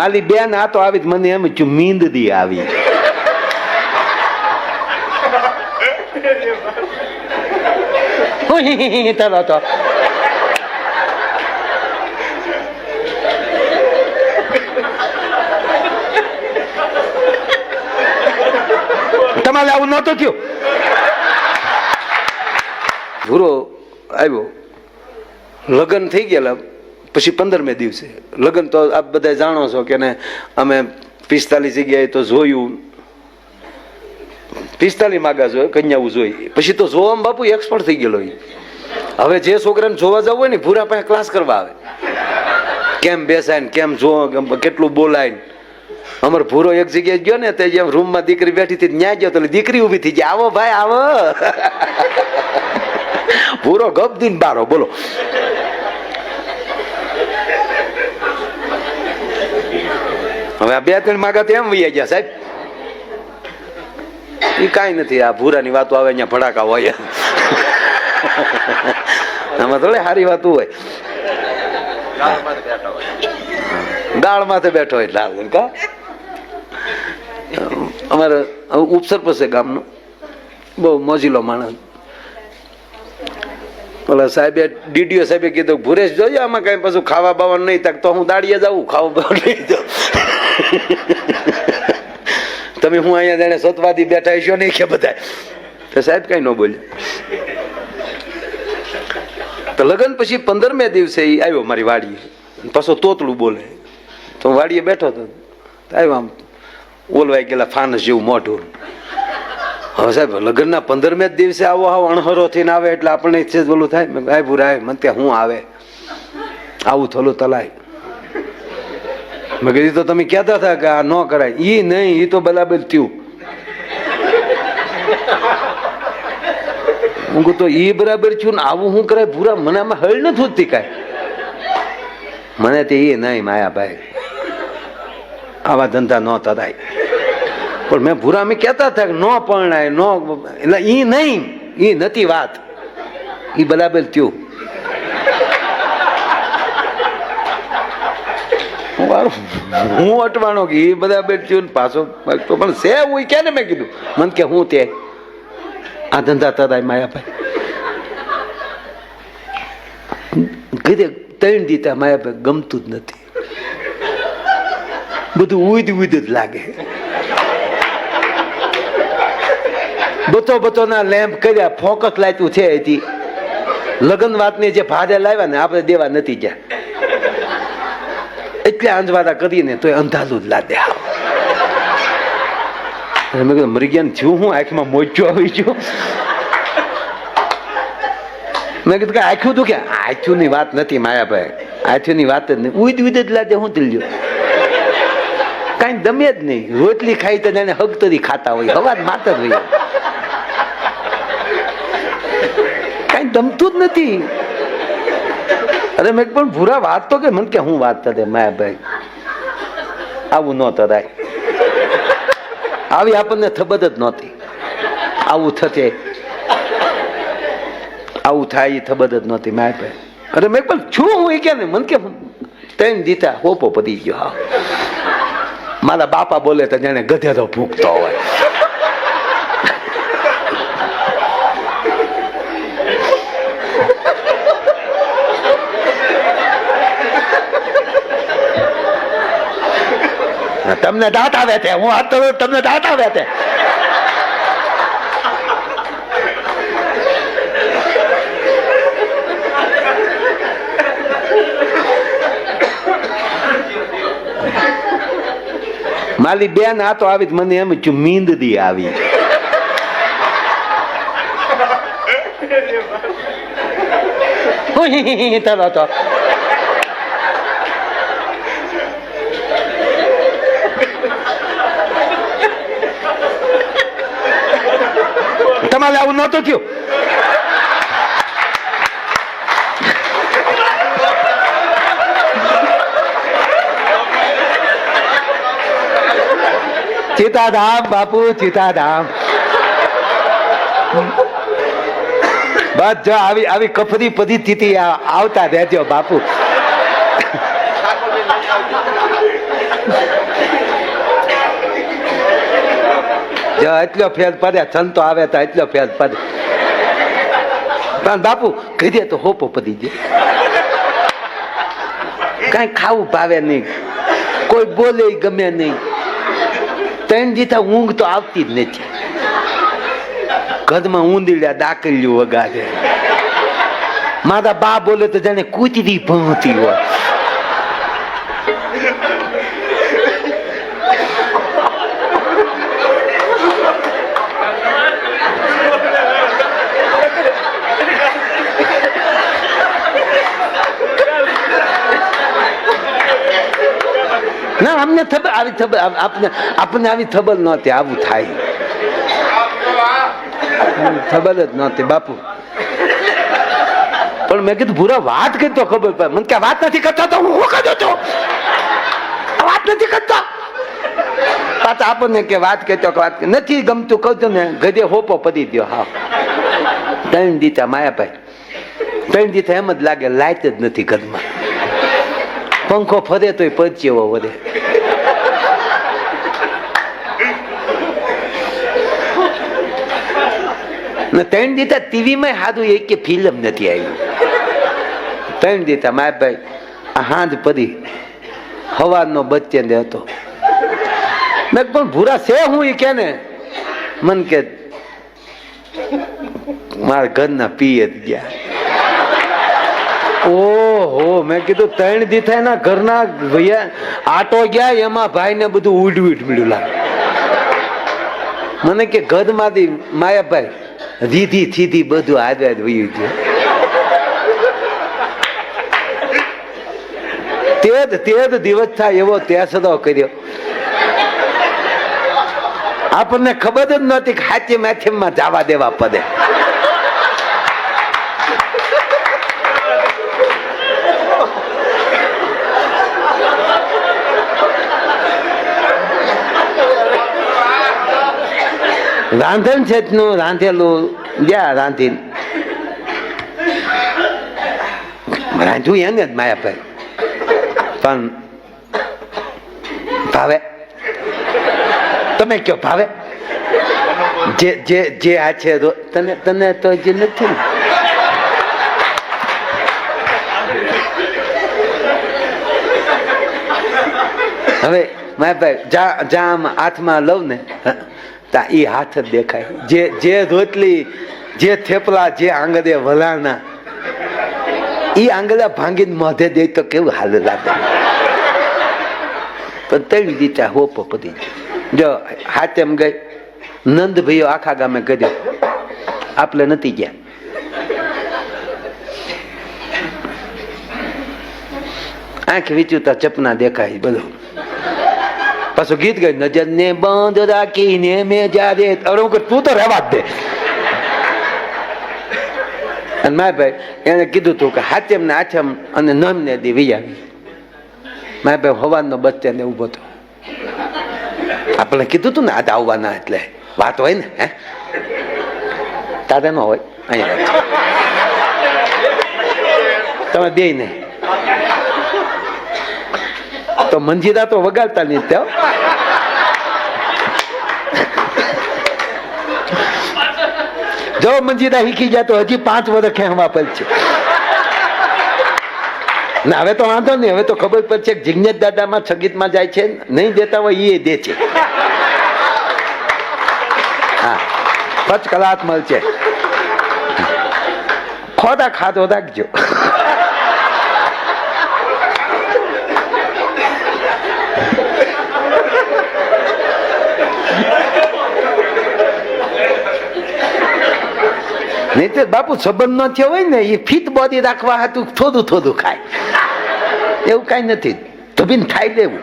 માલી બેન આ તો આવી જ મને એમ જ મીંદદી આવી. તરો તો. તમારે આવું નહોતું થયું. ભૂરો આવ્યો. લગ્ન થઈ ગયેલા. પછી પંદરમે દિવસે. લગ્ન તો આપ બધા જાણો છો કે ને અમે પિસ્તાલીસ જગ્યાએ તો જોયું. પિસ્તાલીસ માગા જોઈએ કન્યાઓ જોઈ. પછી તો જોવામાં બાપુ એક્સપર્ટ થઈ ગયેલો. હવે જે છોકરાને જોવા જવું હોય ને ભૂરા પાસે ક્લાસ કરવા આવે. કેમ બેસાય ને કેમ જોવા કેટલું બોલાય ને. અમાર ભૂરો એક જગ્યાએ ગયો ને તે જેમ રૂમમાં દીકરી બેઠી હતી ન્યા ગયો તો દીકરી ઊભી થઈ જાય આવો ભાઈ, આવો. ભૂરો ગપ દીન બારો, બોલો. હવે આ બે ત્રણ માગા તો એમ વૈયા ગયા, સાહેબ. એ કાંઈ નથી, આ ભૂરાની વાતો આવે અહીંયા ભડાકા હોય. આમાં થોડી સારી વાત હોય. દાળ માથે બેઠો હોય આવે કા? અમારે ઉપસરપંચ છે ગામનો. બહુ મોજીલો માણસ. ઓલા સાહેબે, ડીડીઓ સાહેબે કીધું, ભુરેશ, જોજો આમાં કઈ પાછું ખાવા બાવાનું નહીં તક તો હું દાડીએ જાઉં, ખાવા બાવા નહીં જાઉં તમે હું અહીંયા જાણે સતવાદી બેઠા છો નહીં કે બધા. તો સાહેબ કઈ ન બોલ્યા તો લગ્ન પછી પંદરમે દિવસે એ આવ્યો મારી વાડીએ. પાછો તોતલું બોલે. તો વાડીએ બેઠો હતો. આવ્યો આમ ઓલવાઈ ગયેલા ફાનસ જેવું મોઢું. હવે સાહેબ, લગ્નના પંદરમે જ દિવસે આવો આવો અણહરો થઈને આવે એટલે આપણને છે જ બોલું થાય. ભાઈ ભૂરા મને હું આવે? આવું થોલું તલાય. મેં કીધું તો તમે કહેતા હતા કે આ ન કરાય. એ નહીં એ તો બરાબર થયું. હું કહું, તો એ બરાબર થયું ને આવું શું કરાય? મને આમાં હળ નથી હોતી કાંઈ. મને તે એ નહીં, માયાભાઈ. આવા ધંધા ન થતા પણ મેં ભૂરા, મેં કહેતા હતા કે ન પરણાય, ન એટલે એ નહીં એ નથી વાત. એ બરાબર થયું. હું મારું હું અટવાનો કે એ બધા ને પાછો તો પણ સે હું ક્યારે મેં કીધું? મને કે હું તે. આ ધંધા તરાય માયાભાઈ કીધે ત્રણ દીતા માયાભાઈ ગમતું જ નથી. બધું ઉદ ઉદ જ લાગે. બતો બતો ના લેમ્પ કર્યા, ફોકસ લાયતું છે હજી લગ્ન વાતની જે ભારે લાવ્યા ને, આપણે દેવા નથી ગયા. એટલે આંજવાદા કરીને તોય અંધાલું જ લાદે મેં કીધું, મરી થયું હું? આંખમાં મોજો આવી ગયો. મેં કીધું કે આખ્યું તું કે ની વાત નથી માયાભાઈ. ની વાત જ નહીં. ઉઈદ ઉઈદ જ લાદે, હું તીલ્યો કાંઈ દમે જ નહીં. રોટલી ખાઈ તો એને હગ તરી ખાતા હોય. હવા માતા જ હોય કાંઈ દમતું જ નથી. અરે મેં પણ ભૂરા વાત તો કે મને કે હું વાત થતે માયાભાઈ આવું ન તરાય. આવી આપણને થબત જ નહોતી. આવું થતે. આવું થાય એ થબત જ નહોતી માયાભાઈ અરે મેં પણ છું હું એ કે ને, મને કે ત્રણ દીતા હોપો પતી ગયો, હા. મારા બાપા બોલે તો જાણે ગધેડો ભૂખતો હોય. તમને દાંત આવે છે હું હાથ તો તમને દાંત આવે છે માલી બેન આ તો આવી જ મને એમ જ મીંદદી આવી ચલો તો તમારે આવું નહોતું થયો. ચિતાધામ બાપુ ચિતાધામ. બસ જો આવી આવી કફરી પરિસ્થિતિ આવતા રહેજો બાપુ. એટલો ફેર પડે, સંતો આવે તો એટલો ફેર પડે. પણ બાપુ કીધે તો હોપો પડી જાય કઈ ખાવું ભાવે નહીં. કોઈ બોલે ગમે નહીં. ત્રણ જીતા ઊંઘ તો આવતી જ નથી. ઘરમાં ઊંધીડા દાકલ્યું વગાડે. મારા બા બોલે તો જાણે કૂતરી ભણતી હોય. અમને ખબર? આવી ખબર? આપને આપણને આવી ખબર નહોતી. આવું થાય. ખબર જ નહોતી, બાપુ. પણ મેં કીધું, ભૂરા, વાત કરી તો ખબર પડે. મને કે વાત નથી કરતા તો હું શું કરતો તો વાત નથી કરતો. પાછા આપણને કે વાત કહેતો કે વાત નથી ગમતું, કહું ને ગધે હોપો પડી દો હા. ત્રણ દીતા માયાભાઈ. ત્રણ દીતા એમ જ લાગે, લાઈટ જ નથી ઘરમાં. પંખો ફરે તોય પરચેવો વધે ત્રણ દીતા ટીવીમાં સારું એક કે ફિલ્મ નથી આવી. ત્રણ દીતા માય ભાઈ હાંજ પડી હવાનો બચ્ચે હતો. મેં પણ ભૂરા છે હું એ કે ને મન કે, મારા ઘરના પીએ જ ગયા. ઓહો, મેં કીધું, ત્રણ દીથા એના ઘરના ભૈયા આટો ગયા, એમાં ભાઈ ને બધું ઉડ મળ્યું લાગે. મને કે, ઘરમાંથી માયાભાઈ રીધી થીધી બધું આજે જ વયું છે તે જ તે જ દિવસ થાય એવો ત્યાસદો કર્યો. આપણને ખબર જ નહોતી કે હાચી માથેમાં જવા દેવા પડે. રાંધણ છે નું, રાંધેલું જ્યાં રાંધી રાંધ્યું એને જ માયાભાઈ પણ ભાવે. તમે કયો ભાવે? જે જે જે આ છે તને તને તો જે નથી હવે માયાભાઈ જા જા આમ હાથમાં લઉં ને. તા એ હાથ જ દેખાય. જે જે ધોતલી જે થેપલા, જે આંગળે વલાના એ આંગળા ભાંગીને મોઢે દે તો કેવું હાલ લાગે? પણ તેની દીચા હોપો પદી જો હાથેમ ગઈ, નંદ ભાઈઓ આખા ગામે કર્યો. આપણે નથી ગયા. આંખ વિચુતા ચપના દેખાય બધું. પાછું ગીત ગઈ નજર ને બંધ રાખીને મેં જ્યારે અરે હું તું તો રહેવા દે. અને મારા ભાઈ એને કીધું તું કે હાથેમ ને આથેમ અને નમ ને દી વિયાવી મારા ભાઈ હવાનો બચ્ચે ને ઊભો હતો આપણે કીધું તું ને, આજ આવવાના એટલે વાત હોય ને, હે? તારે ન હોય, અહીંયા તમે બે નહીં તો મંજીરા તો વગાડતા નહીં ત્યાં. જો શીખી જાય તો હજી પાંચ વર્ષ ખેંચવા પડશે ના હવે તો વાંધો નહીં, હવે તો ખબર પડશે કે જિજ્ઞેશ દાદામાં સંગીતમાં જાય છે, નહીં દેતા હોય એ દે છે. હા, પચ કલાક મળશે. ખોદા ખાધો રાખજો. નહીં તો બાપુ સંબંધ ન થયો હોય ને, એ ફિટ બોડી રાખવા હતું થોડું થોડું ખાય. એવું કઈ નથી. ધબીને ખાઈ લેવું.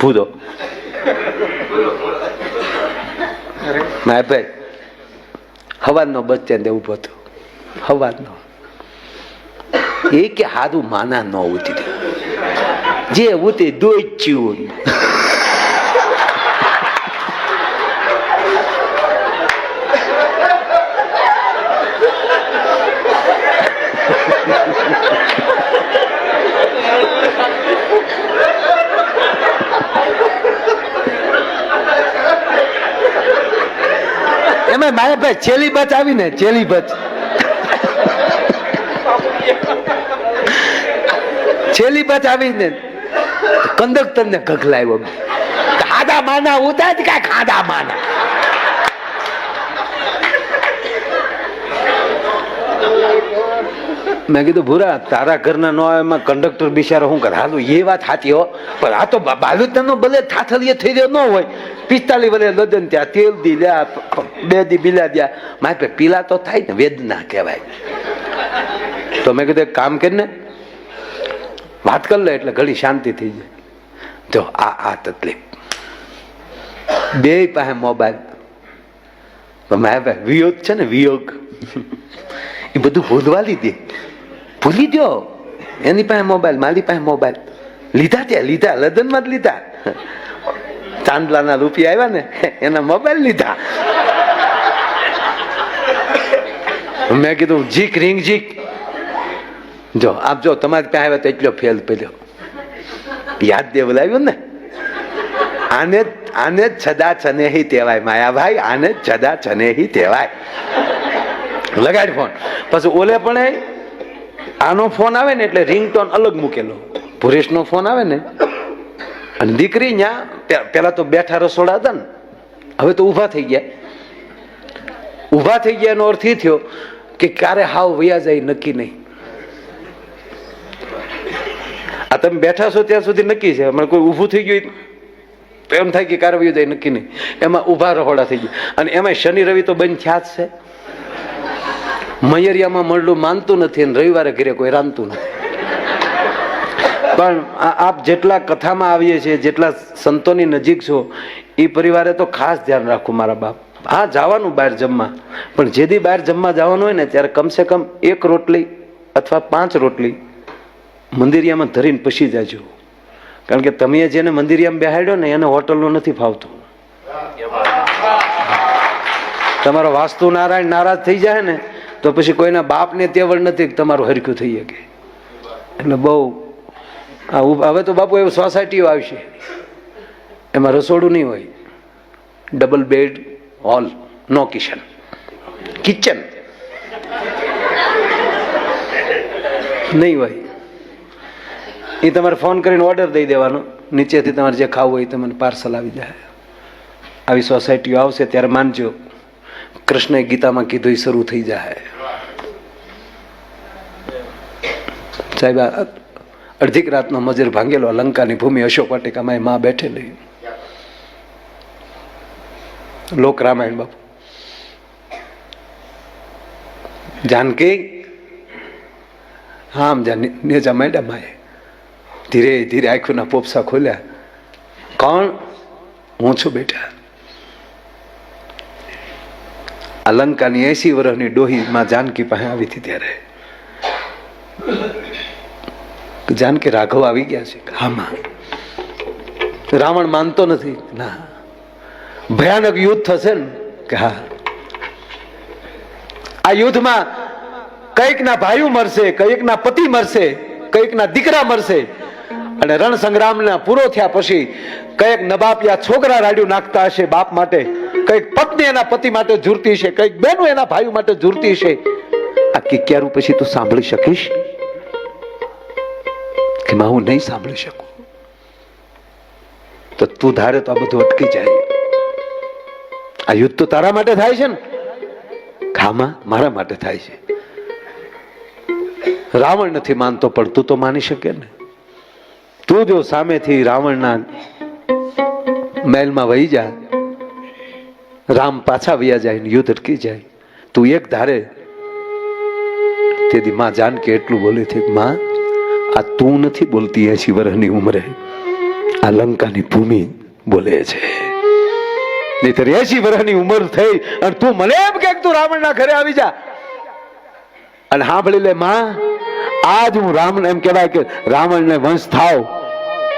પૂરો મારા ભાઈ હવાનો બસ સ્ટેન્ડ ઊભો હતો હવાનો એ કે હારું માના ન ઉતરી જે ઉતરી દોચ્યું. એમાં મારે ભાઈ છેલ્લી બચ આવી ને છેલ્લી બચ. છેલ્લી બચ આવી ને કંડક્ટર ને ગગલાવ્યો. ખાધા માના ઉતા જ કાંઈ ખાધા માના. મેં કીધું, ભૂરા, તારા ઘરના નો આવે એમાં કંડક્ટર બિચારો શું કરે? હાલું, એ વાત સાચી હો. પણ આ તો બાલુતનો ભલે થાથલીએ થઈ રહ્યો ન હોય, પિસ્તાલીસ ભલે લદન ત્યાં તેલ દી લ્યા બે દી બિલા દ્યા મારે પીલા તો થાય ને, વેદના કહેવાય. તો મેં કીધું કામ કરીને વાત કરી લે એટલે ઘણી શાંતિ થઈ જાય. જો, આ આ તકલીફ. બે પાસે મોબાઈલ. મારા વિયોગ છે ને, વિયોગ. એ બધું ભૂલવા લીધી ભૂલી દો એની પાસે મોબાઈલ, મારી પાસે મોબાઈલ. લીધા ત્યાં, લીધા લદનમાં જ લીધા. ચાંદલાના રૂપિયા આવ્યા ને, એના મોબાઈલ લીધા. મેં કીધું, જીક, રિંગ જીક. જો, આપ જો, તમારી પાસે આવ્યા તો એટલો ફેલ પડ્યો. યાદ દેવલાવ્યું ને? આને આને છદા છનેહી કહેવાય, માયાભાઈ, આને છદા છનેહી કહેવાય. લગાડ ફોન. પછી ઓલે પણ આનો ફોન આવે ને એટલે રિંગટોન અલગ મૂકેલો. ભુરેશનો ફોન આવે ને, અને દીકરી ન્યા પેલા તો બેઠા રસોડા હતા ને, હવે તો ઊભા થઈ ગયા. ઊભા થઈ ગયા એનો અર્થ એ થયો કે ક્યારે હાવ વયા જાય નક્કી નહીં. આ તમે બેઠા છો ત્યાં સુધી નક્કી છે, હમણાં કોઈ ઊભું થઈ ગયું તો એમ થાય કે ક્યારે વયું જાય નક્કી નહીં. એમાં ઊભા રહોડા થઈ ગયા. અને એમાં શનિ, રવિ તો બંધ થયા જ છે. મયરિયામાં મળલું માનતું નથી અને રવિવારે ઘરે કોઈ રાંધતું નથી. પણ આપ જેટલા કથામાં આવીએ છીએ, જેટલા સંતોની નજીક છો એ પરિવારે તો ખાસ ધ્યાન રાખવું મારા બાપ. હા, જવાનું બહાર જમવા. પણ જેથી બહાર જમવા જવાનું હોય ને, ત્યારે કમસે કમ એક રોટલી અથવા પાંચ રોટલી મંદિરિયામાં ધરીને પછી જાજો. કારણ કે તમે જેને મંદિરિયામાં બેહાડ્યો ને, એને હોટલનું નથી ફાવતું. તમારો વાસ્તુ નારાયણ નારાજ થઈ જાય ને, તો પછી કોઈના બાપને તેવડ નથી તમારું હરખ્યું થઈ શકે. એટલે બહુ હવે તો બાપુ એવું સોસાયટીઓ આવશે. એમાં રસોડું નહીં હોય. Double bed hall no kitchen kitchen નહીં હોય. એ તમારે ફોન કરીને ઓર્ડર દઈ દેવાનો. નીચેથી તમારે જે ખાવું હોય તમને પાર્સલ આવી જાય. આવી સોસાયટીઓ આવશે ત્યારે માનજો. કૃષ્ણએ ગીતામાં કીધું એ શરૂ થઈ જાય. સાહેબ અડધીક રાતનો મજર ભાંગેલો લંકાની ભૂમિ અશોક વાટિકામાં એ માં બેઠેલી લોક રામાયણ બાપુ. જાનકી? હા, આમ જા, નેજા માંડ્યા માએ. ધીરે ધીરે આંખોના પોપસા ખોલ્યા. કોણ? હું છું બેટા. લંકાની એસી વર્ષની ડોહી માં જાનકી પાસે આવી હતી ત્યારે. જાનકી રાઘવ આવી ગયા છે. હા રાવણ માનતો નથી. ના. ભયાનક યુદ્ધ થશે ને? કે હા. આ યુદ્ધમાં કંઈક ના ભાઈઓ મરશે કંઈક ના પતિ મરશે કંઈક ના દીકરા મરશે. અને રણ સંગ્રામના પૂરો થયા પછી કંઈક નબાપિયા છોકરા રાડ્યું નાખતા હશે બાપ માટે કંઈક પત્ની એના પતિ માટે ઝૂરતી છે કંઈક બેનો એના ભાઈઓ માટે ઝૂરતી છે આ કિક્યારું પછી તું સાંભળી શકીશ? કે હું નહીં સાંભળી શકું. તો તું ધારે તો આ બધું અટકી જાય. આ યુદ્ધ તો તારા માટે થાય છે ને? ખામાં, મારા માટે થાય છે. રાવણ નથી માનતો, પણ તું તો માની શકે ને. તું જો સામેથી રાવણના મહેલમાં વહી જા, રામ પાછા વયા જાય ને યુદ્ધ અટકી જાય. તું એક ધારે, તેથી માં જાનકી એટલું બોલી થઈ માં આ તું નથી બોલતી એસી વર્ષની ઉંમરે. આ લંકાની ભૂમિ બોલે છે. નહીતર એસી વર્ષની ઉંમર થઈ અને તું મને એમ કે તું રાવણના ઘરે આવી જા. અને સાંભળી લે માં, આજ હું રામ એમ કહેવાય કે રાવણને વંશ થાવ,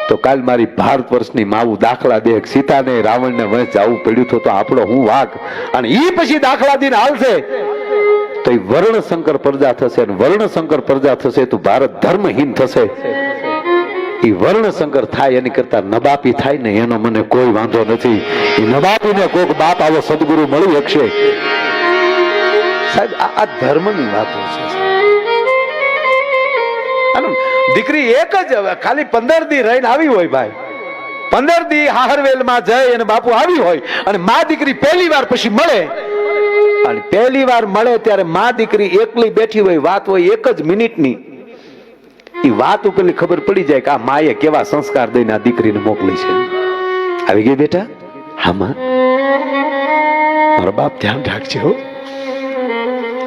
તો કાલ મારી ભારત વર્ષની માવું દાખલા દે. સીતાને રાવણને વંશ જવું પડ્યું તો આપણો હું વાક અને એ પછી દાખલા દઈને હાલશે. તો એ વર્ણ સંકર પ્રજા થશે અને વર્ણ સંકર પ્રજા થશે તો ભારત ધર્મહીન થશે. એ વર્ણશંકર થાય એની કરતા નબાપી થાય ને એનો મને કોઈ વાંધો નથી. એ નબાપીને કોક બાપ આવો સદગુરુ મળી શકશે. સાહેબ, આ ધર્મની વાતો છે દીકરી એક જ ખાલી પંદર દી રહીને આવી હોય ભાઈ. પંદર દી હાહરવેલમાં જઈ અને બાપુ આવી હોય અને મા દીકરી પહેલી વાર પછી મળે. અને પહેલી વાર મળે ત્યારે મા દીકરી એકલી બેઠી હોય, વાત હોય એક જ મિનિટની. એ વાત ઉપરની ખબર પડી જાય કે આ માએ કેવા સંસ્કાર દઈને આ દીકરીને મોકલી છે. આવી ગઈ બેટા? હા, માં. મારો બાપ ધ્યાન રાખજે, હો.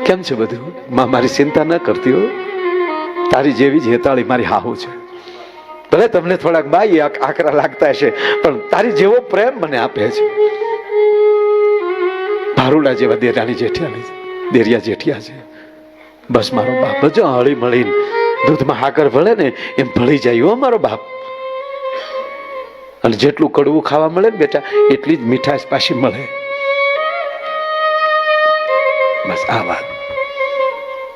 કેમ છે બધું? માં મારી ચિંતા ન કરતી, હો. તારી જેવી જ હેતાળી મારી હાહુ છે. ભલે તમને થોડાક બાઈ આક- આકરા લાગતા હશે, પણ તારી જેવો પ્રેમ મને આપે છે. ભારુડા જેવા દેરાણી જેઠિયાની દેરિયા જેઠિયા છે. બસ મારો બાપ જો હળી મળીને દૂધમાં હાકર ભળે ને એમ ભળી જાય હો મારો બાપ. અને જેટલું કડવું ખાવા મળે ને બેટા, એટલી જ મીઠાશ પાછી મળે. બસ આ વાત.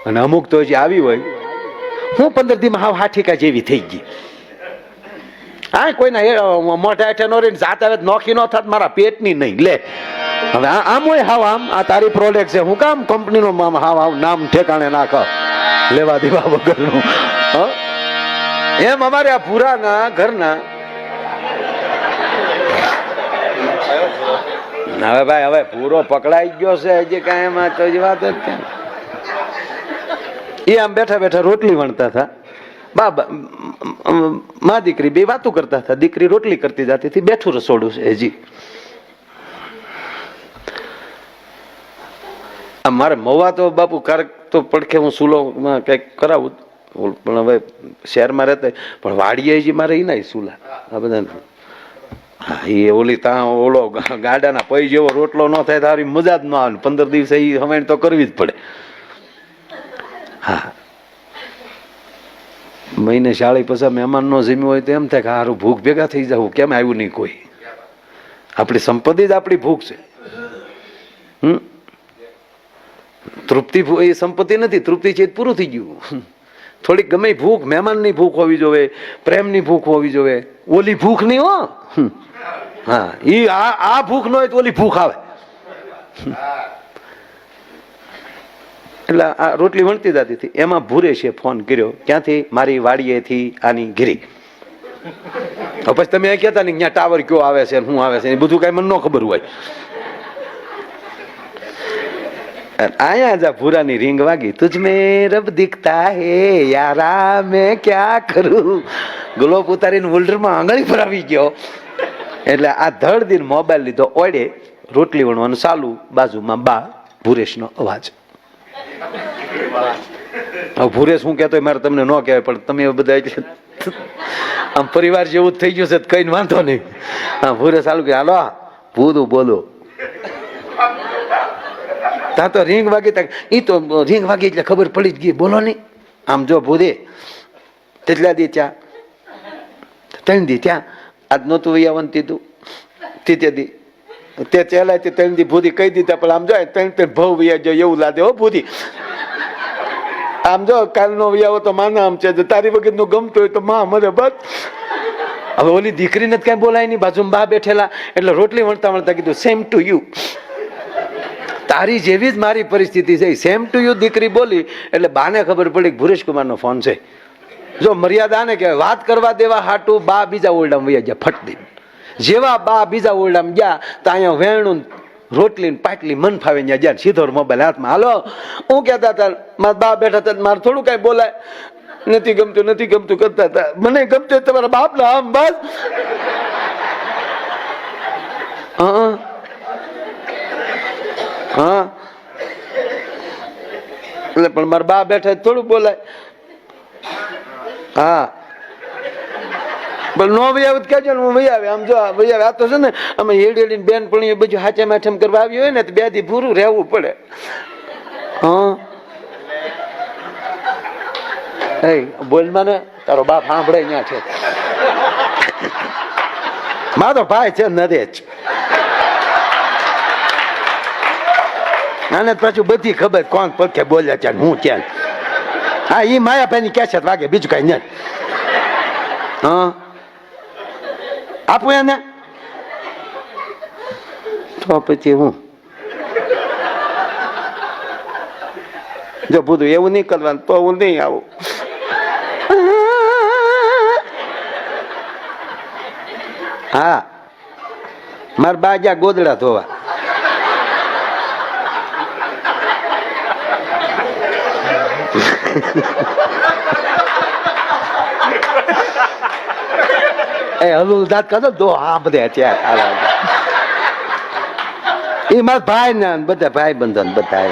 અને અમુક તો હજી આવી હોય. હું પંદર દી હાવ હાઠીકા જેવી થઈ ગઈ. હા કોઈના મોઢા હેઠે નો રહીને જાત આવે નોખી નો થાત, મારા પેટની નહીં. લે હવે આ- આમ હોય હાવ આમ. આ તારી પ્રોડક્ટ છે. હું કામ કંપનીનો આમ હાવ હાવ નામ ઠેકાણે નાખ. લેવા દેવા વગરનું. એમ અમારે આ પુરાના ઘરના. હવે ભાઈ, હવે પૂરો પકડાઈ ગયો છે. હજી કાંઈ એમાં તો વાત એ આમ બેઠા બેઠા રોટલી વણતા હતા. બા મા દીકરી બે વાતો કરતા હતા. દીકરી રોટલી કરતી જતી હતી. બેઠું રસોડું છે હજી. આ મારે મવા તો બાપુ ક્યારેક તો પડખે હું સુલોમાં કંઈક કરાવું પણ હવે શહેરમાં રહેતા પણ વાડીએ જે મારે એ ના સુલા, આ બધાને. હા એ ઓલી ત્યાં ઓલો ગાડાના પૈ જેવો રોટલો ન થાય, તારી મજા જ ન આવે પંદર દિવસે એ હવે તો કરવી જ પડે. હા. મહિને શાળી પછી મહેમાન નો જીમ્યું હોય તો એમ થાય કે હારું ભૂખ ભેગા થઈ જવું, કેમ આવ્યું નહીં કોઈ? આપણી સંપત્તિ જ આપણી ભૂખ છે. હમ? તૃપ્તિ એ સંપત્તિ નથી, તૃપ્તિ છે પૂરું થઈ ગયું. થોડીક ગમે ભૂખ, મહેમાનની ભૂખ હોવી જોવે, પ્રેમની ભૂખ હોવી જોવે. ઓલી ભૂખ નહીં હો. હા એ આ આ ભૂખ ન હોય તો ઓલી ભૂખ આવે. એટલે આ રોટલી વણતી જતી હતી. એમાં ભૂરે છે ફોન કર્યો. ક્યાંથી? મારી વાડીએથી આની ઘીરી. પછી તમે કહેતા ને ત્યાં ટાવર કયો આવે છે શું આવે છે એ બધું કાંઈ મને ન ખબર હોય. આયા જા ભૂરાની રીંગ વાગી. તુજ મેં રબ દીખતા હે, યારા મેં ક્યાં કરું? ગ્લોબ ઉતારીને હોલ્ડરમાં આંગળી ફરાવી ગયો. એટલે આ ધડ દિન મોબાઈલ લીધો ઓડે રોટલી વણવાનું ચાલુ, બાજુમાં બા, ભૂરેશનો અવાજ. ભૂરેશ હું કહેતો મારે તમને ન કહેવાય, પણ તમે બધા આમ પરિવાર જેવું જ થઈ ગયું છે કઈ વાંધો નહીં. હા, ભૂરેશ ચાલુ કે, હાલો ભૂરું બોલો. ત્યાં તો રીંગ વાગી તા. એ તો રીંગ વાગી એટલે ખબર પડી જ ગઈ. બોલો નહીં આમ જો ભૂદે. તેટલા દી ત્યાં ત્રણ દી ત્યાં આજ નહોતું વૈયાવન તીધું તે દી. તે ચેલાય તે ત્રણ દી ભૂરી કહી દીધા, પણ આમ જો ત્રણ ત્રણ ભવ વૈયા જો એવું લાગે હો ભૂરી આમ જો કાલનો વૈયાવો તો માના આમ છે. તારી વગરનું ગમતું હોય તો માં મરે બસ. હવે ઓલી દીકરીને જ કાંઈ બોલાય નહીં. બાજુમાં બા બેઠેલા. એટલે રોટલી વણતા વણતા કીધું સેમ ટુ યુ તારી જેવી જ મારી પરિસ્થિતિ છે. સેમ ટુ યુ દીકરી બોલી. એટલે બાને ખબર પડી કે ભુરેશ કુમારનો ફોન છે. જો મર્યાદા ને કહેવાય વાત કરવા દેવા હાટું બા બીજા ઓરડામાં વૈયા ગયા ફટ દઈને જેવા બા બીજા ઓરડામાં ગયા તો અહીંયા વેણું રોટલી પાટલી મન ફાવે ત્યાં જ્યાં સીધો મોબાઈલ હાથમાં. હાલો હું કહેતા હતા મારા બા બેઠા હતા મારે થોડું કાંઈ બોલાય. નથી ગમતું નથી ગમતું કરતા હતા. મને ગમતું તમારા બાપના આમ બસ. હા. હા? એટલે પણ મારા બા બેઠા થોડું બોલાય. હા. પણ નો ભાઈ આવું કહેજો ને હું ભાઈ આવે. આમ જો ભાઈ આવે. આ તો છે ને અમે હેડી હેડીને બેન પણ બધું હાચે માઠમ કરવા આવી હોય ને તો બે દી પૂરું રહેવું પડે. હા? એ બોલ મને તારો બાપ સાંભળે ત્યાં છે મારો ભાઈ છે નરેજ. આને પાછું બધી ખબર કોણ પડખે બોલ્યા છે હું ક્યાં હા એ માયાભાઈની કેસેટ વાગે, બીજું કઈ નહીં. હા. આપું એને? તો પછી હું? જો બધું એવું નહીં કરવાનું, તો હું નહીં આવું. હા. મારા બાજા ગોદડા ધોવા. એ હલુલ દાંત કાઢો દો હા બધે ત્યાં એ મારા ભાઈ બધા ભાઈ બંધન બધા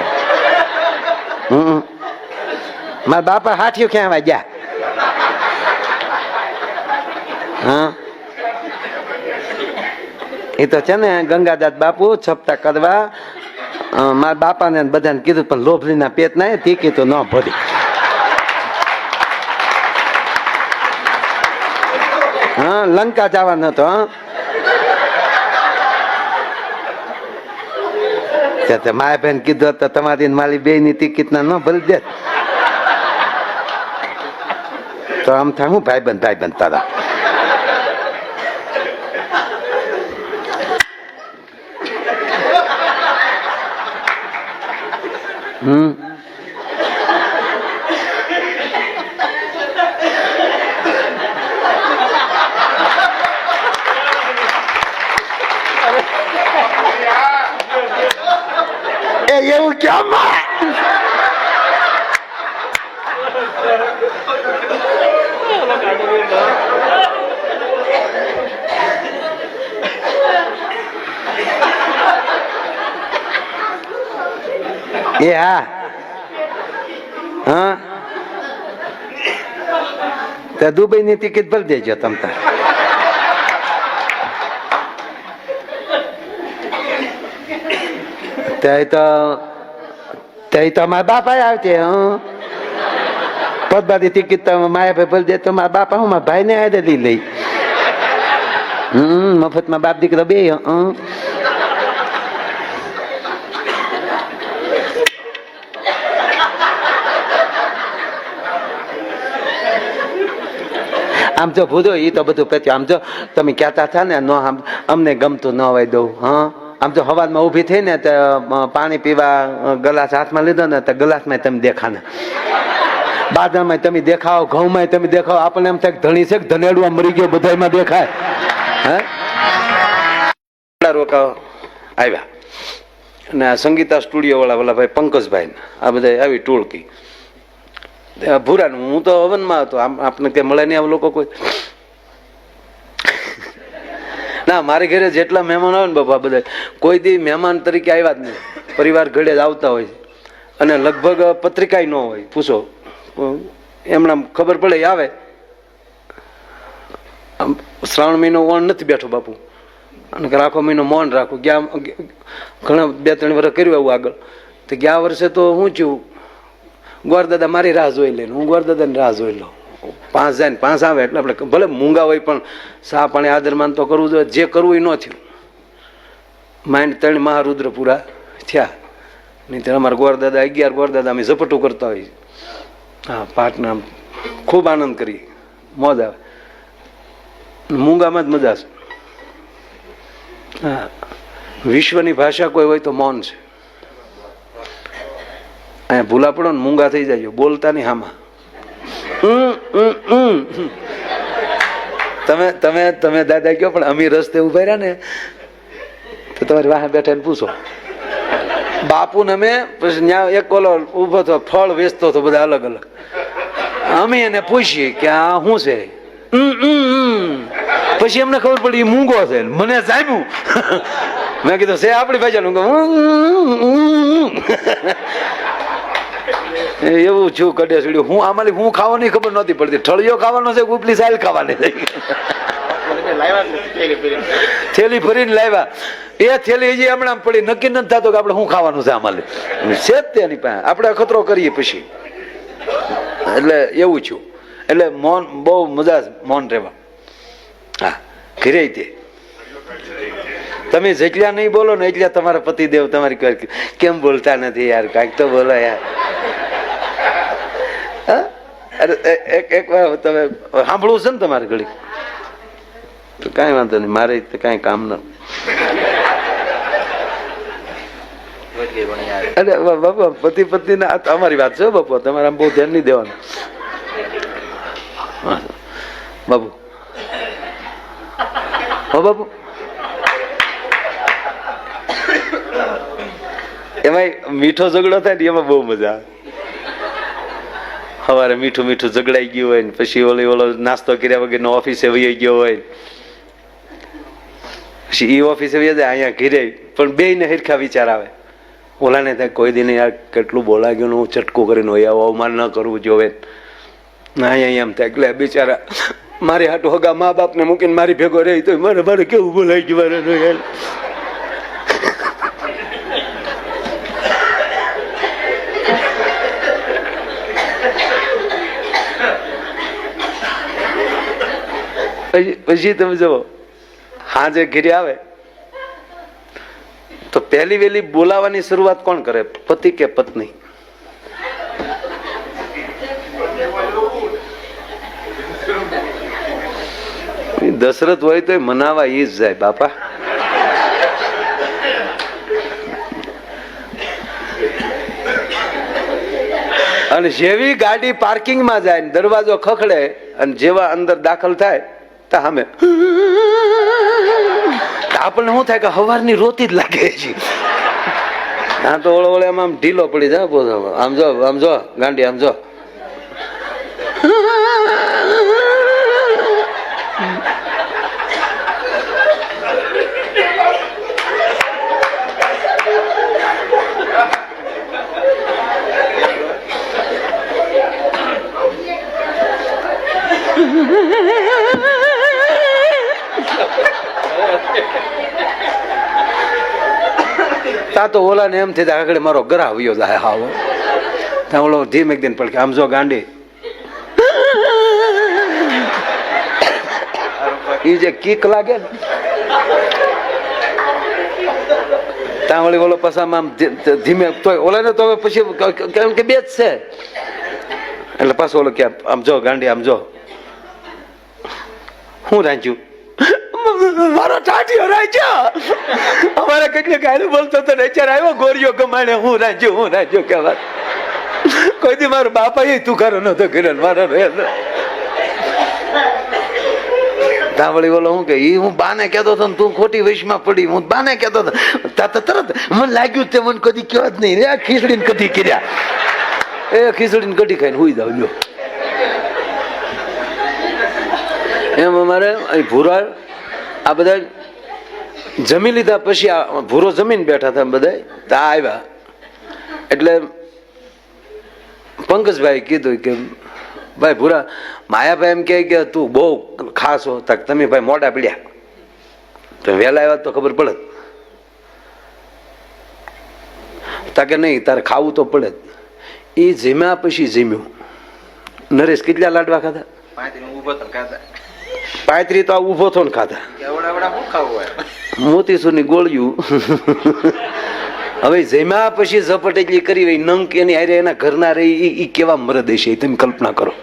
મારા બાપા હાથીઓ ક્યાં વાગ્યા હા? એ તો છે ને ગંગાદાસ બાપુ છપતા કરવા મારા બાપાને બધાને કીધું પણ લોભલીના પેટ ના તે કીધું ન ભરી હા, લંકા જવાનો હતો, હા. ત્યાં તે બેન કીધું તો તમારી મારી બે ની ટિકિટ ના ન ભરી દે. તો આમ થાય, હું ભાઈ બંધ ભાઈ બંધ તારા. હમ. એવું કેમ? એ હા. હા. તો દુબઈ ની ટિકિટ ભરી દેજો તમ ત્યાં તો ત્યાં તો મારા બાપા આવશે હં? પદબારી ટિકિટ તો માયા ભાઈ ભરી દે, તો મારા બાપા હું મારા ભાઈને હારે લઈ લઈ? હમ, મફતમાં બાપ દીકરો બે, હં? આમ જો ભૂજો એ તો બધું પેચ્યું આમ જો તમે કહેતા હતા ને, ન અમને ગમતું ન હોય દઉં, હા? આમ તો હવામાં ઊભી થઈ ને તો પાણી પીવા ગલાસ હાથમાં લીધો ને તો ગલાસમાં તમે દેખાને. બાજરામાં તમે દેખાઓ ઘઉંમાં તમે દેખાઓ આપણને એમ થાય ધણી છે કે ધનેડું મરી ગયો બધામાં દેખાય. હે? રોકાઓ આવ્યા. અને સંગીતા સ્ટુડિયો વાળા વાલા ભાઈ પંકજભાઈ આ બધા આવી ટોળકી. તે ભૂરા હું તો હવનમાં હતો આપણે કે મળે નહીં આવા લોકો કોઈ? ના, મારી ઘરે જેટલા મહેમાન આવે ને બાપા બધા કોઈ દી મહેમાન તરીકે આવ્યા જ નહીં. પરિવાર ઘડે જ આવતા હોય અને લગભગ પત્રિકાય ન હોય. પૂછો. એમના ખબર પડે આવે. શ્રાવણ મહિનો ઓણ નથી બેઠો બાપુ. અને આખો મહિનો મૌન રાખું. ગયા ઘણા બે ત્રણ વર્ષ કર્યું આવું આગળ. તો ગયા વર્ષે તો હું થયું ગોરદાદા મારી રાહ જોઈ લે હું ગોરદાદાની રાહ જોઈ લઉં. પાંચ જાય ને પાંચ આવે એટલે આપણે ભલે મૂંગા હોય પણ સા પાણી આદરમાન તો કરવું જોઈએ. જે કરવું એ ન થયું. માઇન્ડ ત્રણ મહારુદ્ર પૂરા થયા. નહીં તો અમારા ગોરદાદા અગિયાર ગોરદાદા અમે ઝપટું કરતા હોઈએ. હા પાઠના ખૂબ આનંદ કરીએ. મોજ આવે. મૂંગામાં જ મજા છે હા, વિશ્વની ભાષા કોઈ હોય તો મૌન છે. અહીંયા ભૂલા પડો ને, મૂંગા થઈ જાય. બોલતા નહીં હામાં. તમે તમે તમે દાદા કયો, પણ અમી રસ્તે ઊભા રહ્યા ને, તો તમારી વાહ બેઠા પૂછો. બાપુ ને અમે એક ઓલો ઊભો થયો, ફળ વેચતો હતો બધા અલગ અલગ. અમે એને પૂછીએ કે આ શું છે. પછી એમને ખબર પડી મૂંગો છે. મને જામ્યું. મેં કીધું, છે આપણી ભાઈ. એ એવું છું, કડે સીડ્યું. હું આમાં હું ખાવાની ખબર નહોતી પડતી. ઠળિયો ખાવાનો છે ઉપલી સાઈલ ખાવાની થેલી ભરીને લાવ્યા. એ થેલી હજી હમણાં પડી. નક્કી નથી થતો કે આપણે શું ખાવાનું છે આમાં છે જ તેની પાસે. આપણે અખતરો કરીએ પછી. એટલે એવું છું. એટલે મૌન, બહુ મજા મોન રહેવા. હા, ઘરે તે. તમે જેટલા નહીં બોલો ને એટલા તમારા પતિદેવ તમારી કેમ બોલતા નથી યાર? કાંઈક તો બોલો યાર? અરે એક એક વાર તમે સાંભળવું છે ને તમારે ઘડી તો કાંઈ વાંધો નહીં, મારે તો કાંઈ કામ ન અરે બાપુ, પતિ પત્ની ના અમારી વાત છે બાપુ, તમારે બહુ ધ્યાન નહીં દેવાનું. બાપુ. હો, બાપુ. એમાંય મીઠો ઝઘડો થાય ને એમાં બહુ મજા આવે. સવારે મીઠું મીઠું ઝઘડાઈ ગયું હોય ને પછી ઓલી ઓલો નાસ્તો કર્યા વગરનો ઓફિસે વહી ગયો હોય પછી ઈ ઓફિસે વહી જાય, અહીંયા ઘીરે. પણ બે ને હિરખા વિચાર આવે. ઓલાને ત્યાં કોઈ દિને યાર કેટલું બોલા ગયું હું ચટકું કરીને હોય, આવું અવમાન ન કરવું જોવે ના અહીંયા એમ થાય એટલે બિચારા, મારી હાટુ હગા મા બાપને મૂકીને મારી ભેગો રહી તો મારે મારે કેવું બોલાઈ ગયું મારે પછી પછી તમે જુઓ, હાજે ઘીરે આવે, તો પહેલી વહેલી બોલાવાની શરૂઆત કોણ કરે? પતિ કે પત્ની? દશરથ હોય તો મનાવા ઈ જ જાય, બાપા. અને જેવી ગાડી પાર્કિંગમાં જાય દરવાજો ખખડે અને જેવા અંદર દાખલ થાય તો સામે આપણને શું થાય કે હવારની રોતી જ લાગે છે. ના તો ઓળો ઓળે આમ ઢીલો પડી જાય પોતે. આમ જો આમ જો, ગાંડી, આમ જો. તા તો ઓલા ને એમ થઈ આગળ મારો ઘર આવ્યો જાય હાવ. ત્યાં ઓલો ધીમે એક દિન પડકે આમ જો ગાંડી. એ જે કીક લાગે ને. ત્યાં વળી ઓલો પસામાં આમ ધીમે તોય, ઓલાને તો પછી કેમ કે બે જ છે. એટલે પાછો ઓલો કે, આમ જો ગાંડી, આમ જો. હું રાંચ્યું મારો ટાટિયો રાંચ્યો અમારે કંઈક ગાયલું બોલતો તો નેચર આવ્યો, ગોરીઓ ગમાણે હું રાજ્યો હું રાજ્યો કહેવા કોઈ દી મારો બાપા એ તું કરો નતો કર્યો ને મારો ધાવળી બોલો હું કે એ હું બાને કહેતો હતો તું ખોટી વૈશમાં પડી, હું બાને કહેતો હતો. તા તો તરત મને લાગ્યું તે મને કદી કહેવા જ નહીં રે ખીચડીને કદી કર્યા. એ ખીચડીને કઢી ખાઈને હુઈ જાવ લ્યો. એમ અમારે અહીં ભૂરા આ બધા જમી લીધા પછી આ ભૂરો જમીન બેઠા હતા બધા તા આવ્યા. એટલે પંકજભાઈ કીધું કે, ભાઈ ભૂરા, માયાભાઈ એમ કહે કે તું બહુ ખાસ હો તક તમે ભાઈ મોડા પીડ્યા. તો વહેલા આવ્યા તો ખબર પડે. તાકે નહીં, તારે ખાવું તો પડે એ જીમ્યા પછી જીમ્યું. નરેશ કેટલા લાડવા ખાધા. પાયત્રી તો આ ઊભો થો ને ખાધા. મોતીસુરની ગોળિયું. હવે જેમાં પછી ઝપટ એટલી કરી હોય નંક એની હારે એના ઘરના રહી ઈ કેવા મરદ હશે એ તમે કલ્પના કરો.